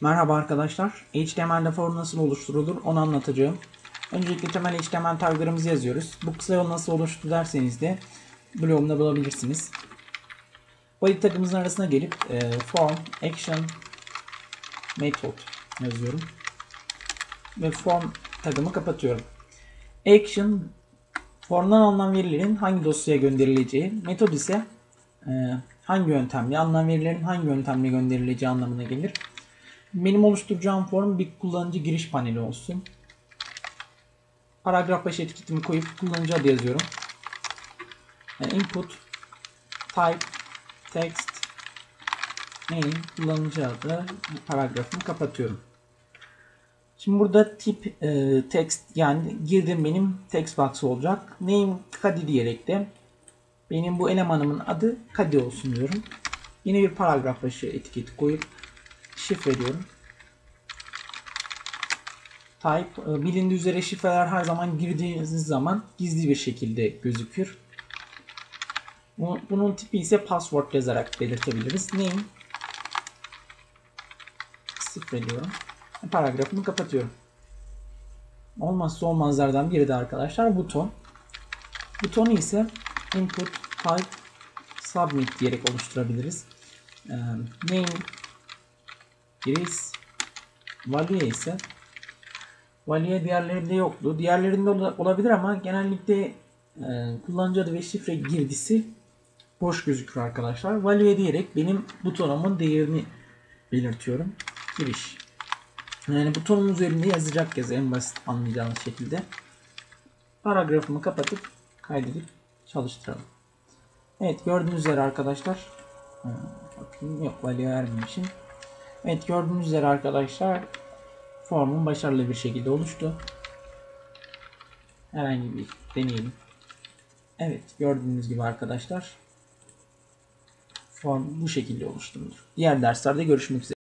Merhaba arkadaşlar. HTML'de form nasıl oluşturulur onu anlatacağım. Öncelikle temel HTML taglarımızı yazıyoruz. Bu kısa yol nasıl oluştu derseniz de blogumda bulabilirsiniz. Body tagımızın arasına gelip e, form, action, method yazıyorum. Ve form tagımı kapatıyorum. Action, formdan alınan verilerin hangi dosyaya gönderileceği, metod ise e, hangi yöntemle, alınan verilerin hangi yöntemle gönderileceği anlamına gelir. Benim oluşturacağım form bir kullanıcı giriş paneli olsun. Paragraf başı etiketimi koyup kullanıcı adı yazıyorum. Yani input, type, text, name, kullanıcı adı, paragrafımı kapatıyorum. Şimdi burada tip e, text yani girdim benim text box olacak. Name Kadi diyerek de benim bu elemanımın adı Kadi olsun diyorum. Yine bir paragraf başı etiketi koyup şifre diyorum. Type e, bilindiği üzere şifreler her zaman girdiğiniz zaman gizli bir şekilde gözükür. Bunun tipi ise password yazarak belirtebiliriz. Name şifre diyorum. Paragrafımı kapatıyorum. Olmazsa olmazlardan biri de arkadaşlar buton. Butonu ise input type submit diyerek oluşturabiliriz. Name giriş value ise value diğerlerinde yoktu. Diğerlerinde olabilir ama genellikle e, kullanıcı adı ve şifre girdisi boş gözükür arkadaşlar. Value diyerek benim butonumun değerini belirtiyorum. Giriş. Yani butonun üzerinde yazacak yazı en basit anlayacağınız şekilde. Paragrafımı kapatıp kaydedip çalıştıralım. Evet gördüğünüz üzere arkadaşlar. Bakayım yok value vermemişim. Evet gördüğünüz üzere arkadaşlar formun başarılı bir şekilde oluştu. Herhangi bir deneyelim. Evet gördüğünüz gibi arkadaşlar form bu şekilde oluşturulur. Diğer derslerde görüşmek üzere.